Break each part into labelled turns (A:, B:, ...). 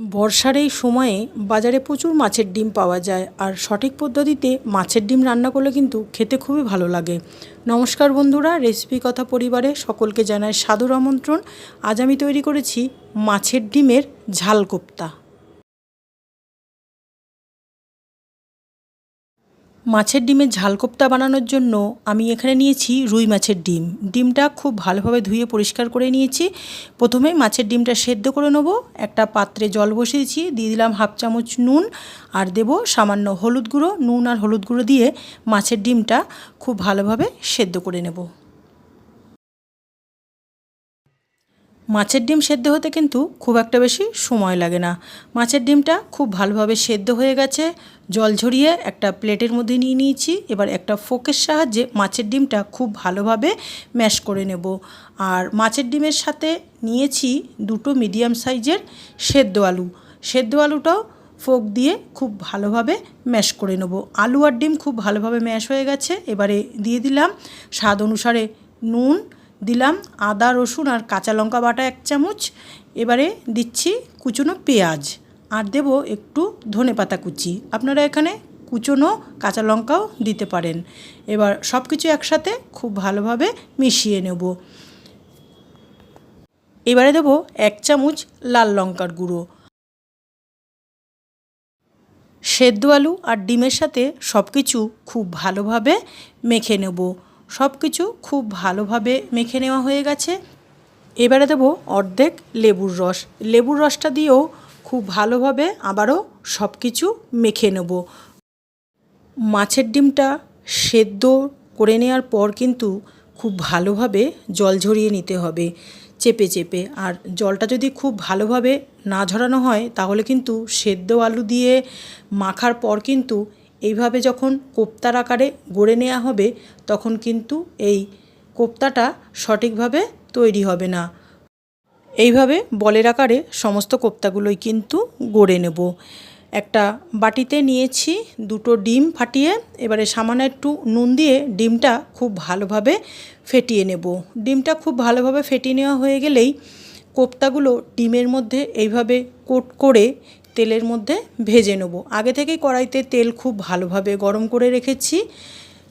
A: বর্ষার এই সময়ে বাজারে প্রচুর মাছের ডিম পাওয়া যায় আর সঠিক পদ্ধতিতে মাছের ডিম রান্না করলে কিন্তু খেতে খুবই ভালো লাগে। নমস্কার বন্ধুরা রেসিপি কথা পরিবারে সকলকে জানায় সাদর আমন্ত্রণ। আজ আমি তৈরি করেছি মাছের ডিমের ঝাল কোপ্তা। মাছের ডিমের ঝাল কোপ্তা বানানোর জন্য আমি এখানে নিয়েছি রুই মাছের ডিম। ডিমটা খুব ভালোভাবে ধুয়ে পরিষ্কার করে নিয়েছি। প্রথমে মাছের ডিমটা সেদ্ধ করে নেব। একটা পাত্রে জল বসিয়েছি, দিয়ে দিলাম হাফ চামচ নুন আর দেব সামান্য হলুদ গুঁড়ো। নুন আর হলুদ গুঁড়ো দিয়ে মাছের ডিমটা খুব ভালোভাবে সেদ্ধ করে নেব। মাছের ডিম সেদ্ধ হতে কিন্তু খুব একটা বেশি সময় লাগে না। মাছের ডিমটা খুব ভালোভাবে সেদ্ধ হয়ে গেছে। জল ঝরিয়ে একটা প্লেটের মধ্যে নিয়ে নিয়েছি। এবার একটা ফোকের সাহায্যে মাছের ডিমটা খুব ভালোভাবে ম্যাশ করে নেব। আর মাছের ডিমের সাথে নিয়েছি দুটো মিডিয়াম সাইজের সেদ্ধ আলু। সেদ্ধ আলুটাও ফোক দিয়ে খুব ভালোভাবে ম্যাশ করে নেব। আলু আর ডিম খুব ভালোভাবে ম্যাশ হয়ে গেছে। এবারে দিয়ে দিলাম স্বাদ অনুসারে নুন দিলাম আদা, রসুন আর কাঁচা লঙ্কা বাটা এক চামচ। এবারে দিচ্ছি কুচনো পেঁয়াজ আর দেব একটু ধনে পাতা কুচি। আপনারা এখানে কুচনো কাঁচা লঙ্কাও দিতে পারেন। এবার সব কিছু একসাথে খুব ভালোভাবে মিশিয়ে নেব। এবারে দেব এক চামচ লাল লঙ্কার গুঁড়ো। সেদ্ধ আলু আর ডিমের সাথে সব কিছু খুব ভালোভাবে মেখে নেব। সব কিছু খুব ভালোভাবে মেখে নেওয়া হয়ে গেছে। এবারে দেবো অর্ধেক লেবুর রস। লেবুর রসটা দিয়েও খুব ভালোভাবে আবারও সব কিছু মেখে নেব। মাছের ডিমটা সেদ্ধ করে নেওয়ার পর কিন্তু খুব ভালোভাবে জল ঝরিয়ে নিতে হবে চেপে চেপে। আর জলটা যদি খুব ভালোভাবে না ঝরানো হয়, তাহলে কিন্তু সেদ্ধ আলু দিয়ে মাখার পর কিন্তু এইভাবে যখন কোপ্তার আকারে গড়ে নেওয়া হবে, তখন কিন্তু এই কোপ্তাটা সঠিকভাবে তৈরি হবে না। এইভাবে বলের আকারে সমস্ত কোপ্তাগুলোই কিন্তু গড়ে নেব। একটা বাটিতে নিয়েছি দুটো ডিম ফাটিয়ে, এবারে সামান্য একটু নুন দিয়ে ডিমটা খুব ভালোভাবে ফেটিয়ে নেব। ডিমটা খুব ভালোভাবে ফেটিয়ে নেওয়া হয়ে গেলেই কোপ্তাগুলো ডিমের মধ্যে এইভাবে কোট করে তেলের মধ্যে ভেজে নেব। আগে থেকেই কড়াইতে তেল খুব ভালোভাবে গরম করে রেখেছি।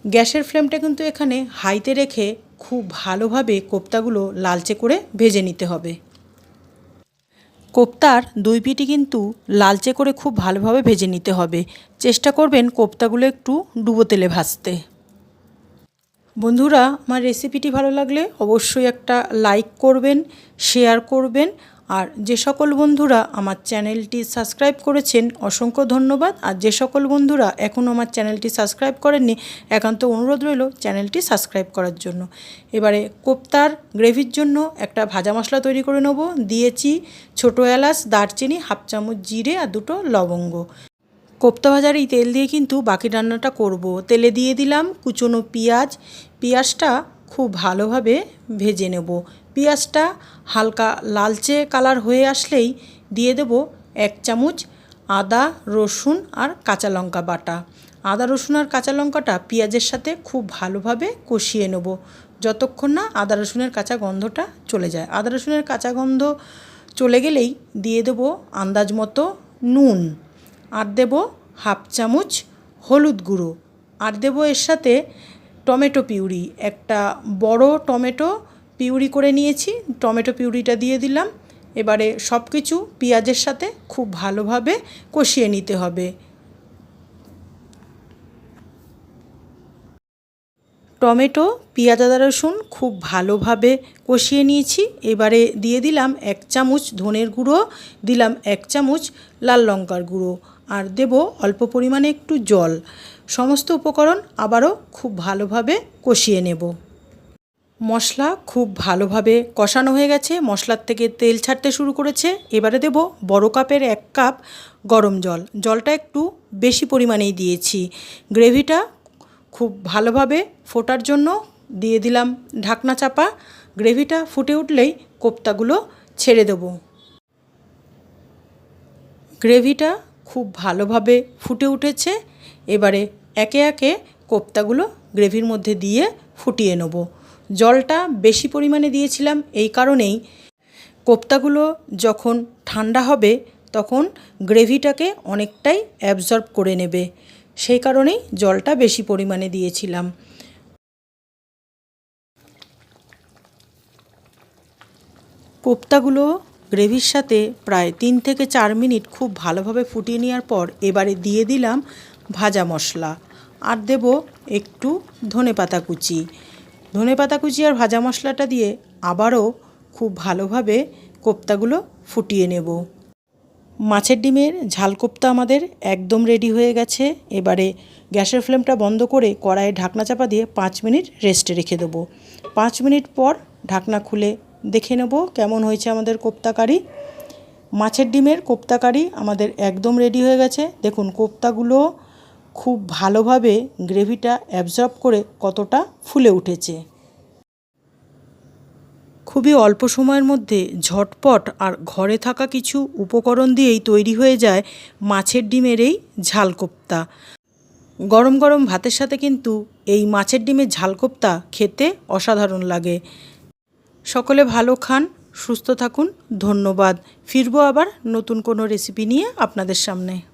A: গ্যাসের ফ্লেমটা কিন্তু এখানে হাইতে রেখে খুব ভালোভাবে কোপ্তাগুলো লালচে করে ভেজে নিতে হবে। কোপ্তার দুই পিটি কিন্তু লালচে করে খুব ভালোভাবে ভেজে নিতে হবে। চেষ্টা করবেন কোপ্তাগুলো একটু ডুবো তেলে ভাজতে। বন্ধুরা, আমার রেসিপিটি ভালো লাগলে অবশ্যই একটা লাইক করবেন, শেয়ার করবেন আর যে সকল বন্ধুরা আমার চ্যানেলটি সাবস্ক্রাইব করেছেন, অসংখ্য ধন্যবাদ। আর যে সকল বন্ধুরা এখনও আমার চ্যানেলটি সাবস্ক্রাইব করেননি, একান্ত অনুরোধ রইল চ্যানেলটি সাবস্ক্রাইব করার জন্য। এবারে কোপ্তার গ্রেভির জন্য একটা ভাজা মশলা তৈরি করে নেব। দিয়েছি ছোটো এলাচ, দারচিনি, হাফ চামচ জিরে আর দুটো লবঙ্গ। কোপ্তা ভাজার এই তেল দিয়ে কিন্তু বাকি রান্নাটা করব। তেলে দিয়ে দিলাম কুচনো পেঁয়াজ। পেঁয়াজটা খুব ভালোভাবে ভেজে নেব। পেঁয়াজটা হালকা লালচে কালার হয়ে আসলেই দিয়ে দেব এক চামচ আদা, রসুন আর কাঁচা লঙ্কা বাটা। আদা, রসুন আর কাঁচা লঙ্কাটা পেঁয়াজের সাথে খুব ভালোভাবে কষিয়ে নেব। যতক্ষণ না আদা, রসুনের কাঁচা গন্ধটা চলে যায়। আদা, রসুনের কাঁচা গন্ধ চলে গেলেই দিয়ে দেবো আন্দাজ মতো নুন। আর দেব হাফ চামচ হলুদ গুঁড়ো। আর দেবো এর সাথে টমেটো পিউরি। একটা বড় টমেটো পিউরি করে নিয়েছি, টমেটো পিউরিটা দিয়ে দিলাম। এবারে সব কিছু পেঁয়াজের সাথে খুব ভালোভাবে কষিয়ে নিতে হবে। টমেটো, পেঁয়াজ, আদা, রসুন খুব ভালোভাবে কষিয়ে নিয়েছি। এবারে দিয়ে দিলাম এক চামচ ধনের গুঁড়ো, দিলাম এক চামচ লাল লঙ্কার গুঁড়ো। আর দেব অল্প পরিমাণে একটু জল। সমস্ত উপকরণ আবারও খুব ভালোভাবে কষিয়ে নেব। মশলা খুব ভালোভাবে কষানো হয়ে গেছে। মশলার থেকে তেল ছাড়তে শুরু করেছে। এবারে দেব বড় কাপের এক কাপ গরম জল। জলটা একটু বেশি পরিমাণেই দিয়েছি। গ্রেভিটা খুব ভালোভাবে ফোটার জন্য দিয়ে দিলাম ঢাকনা চাপা। গ্রেভিটা ফুটে উঠলেই কোপ্তাগুলো ছেড়ে দেব। গ্রেভিটা খুব ভালোভাবে ফুটে উঠেছে। এবারে একে একে কোপ্তাগুলো গ্রেভির মধ্যে দিয়ে ফুটিয়ে নেব। জলটা বেশি পরিমাণে দিয়েছিলাম এই কারণেই। কোপ্তাগুলো যখন ঠান্ডা হবে, তখন গ্রেভিটাকে অনেকটাই অ্যাবজর্ব করে নেবে। সেই কারণেই জলটা বেশি পরিমাণে দিয়েছিলাম। কোপ্তাগুলো গ্রেভির সাথে প্রায় তিন থেকে চার মিনিট খুব ভালোভাবে ফুটিয়ে নেওয়ার পর এবারে দিয়ে দিলাম ভাজা মশলা। আর দেব একটু ধনে পাতা কুচি। ধনে পাতা কুচি আর ভাজা মশলাটা দিয়ে আবারও খুব ভালোভাবে কোপ্তাগুলো ফুটিয়ে নেব। মাছের ডিমের ঝাল কোপ্তা আমাদের একদম রেডি হয়ে গেছে। এবারে গ্যাসের ফ্লেমটা বন্ধ করে কড়াইয়ে ঢাকনা চাপা দিয়ে পাঁচ মিনিট রেস্টে রেখে দেবো। পাঁচ মিনিট পর ঢাকনা খুলে দেখে নেব কেমন হয়েছে আমাদের কোপ্তা কারি মাছের ডিমের কোপ্তা কারি আমাদের একদম রেডি হয়ে গেছে। দেখুন, কোপ্তাগুলো খুব ভালোভাবে গ্রেভিটা অ্যাবজর্ব করে কতটা ফুলে উঠেছে। খুবই অল্প সময়ের মধ্যে ঝটপট আর ঘরে থাকা কিছু উপকরণ দিয়েই তৈরি হয়ে যায় মাছের ডিমের এই ঝাল কোপ্তা। গরম গরম ভাতের সাথে কিন্তু এই মাছের ডিমের ঝাল কোপ্তা খেতে অসাধারণ লাগে। সকলে ভালো খান সুস্থ থাকুন ধন্যবাদ। ফিরবো আবার নতুন কোনো রেসিপি নিয়ে আপনাদের সামনে।